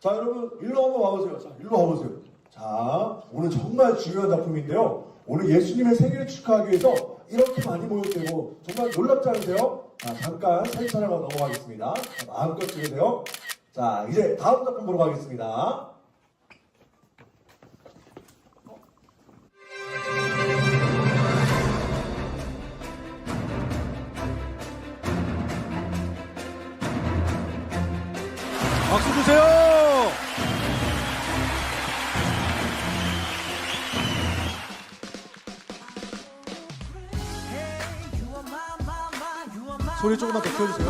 자, 여러분, 일로 한번 와보세요. 자, 일로 와보세요. 자, 오늘 정말 중요한 작품인데요. 오늘 예수님의 생일을 축하하기 위해서 이렇게 많이 모였대고 정말 놀랍지 않으세요? 자, 잠깐 사진 촬영하고 넘어가겠습니다. 자, 마음껏 찍으세요. 자, 이제 다음 작품 보러 가겠습니다. 박수 주세요. 소리 조금만 더 키워주세요.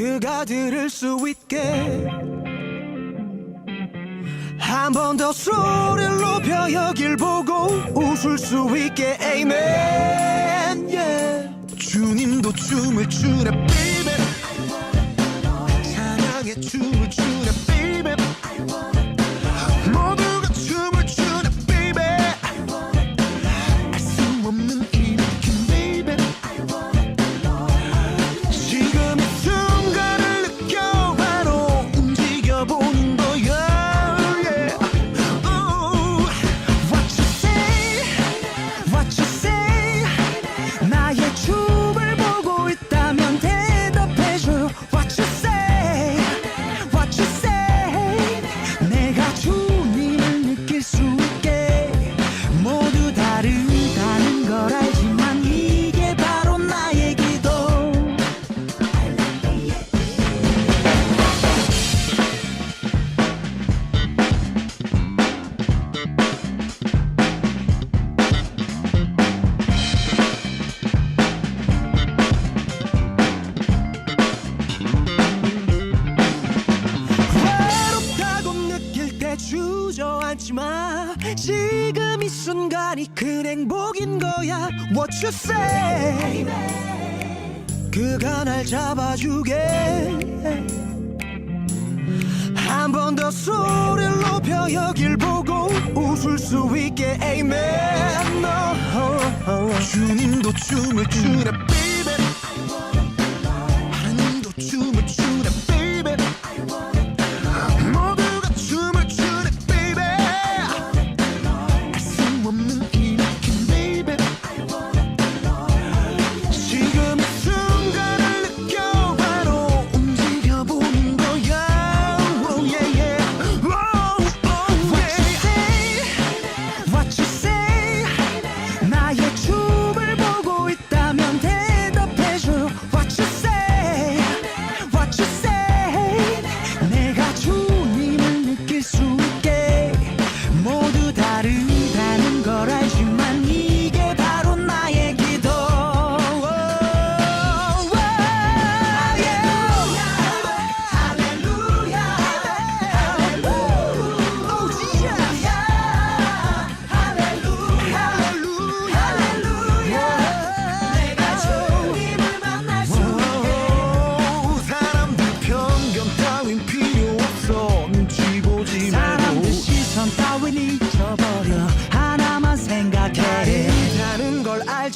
그가 들을 수 있게. 한 번 더 소리를 높여 여길 보고 웃을 수 있게. Amen. Yeah. 주님도 춤을 추네 주저앉지 마. 지금 이 순간이 큰 행복인 거야. What you say? 그가 날 잡아주게. 한 번 더 소리를 높여 여길 보고 웃을 수 있게. Amen. no. 주님도 춤을 추네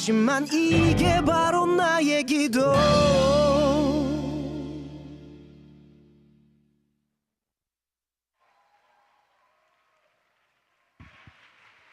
알지만 이게 바로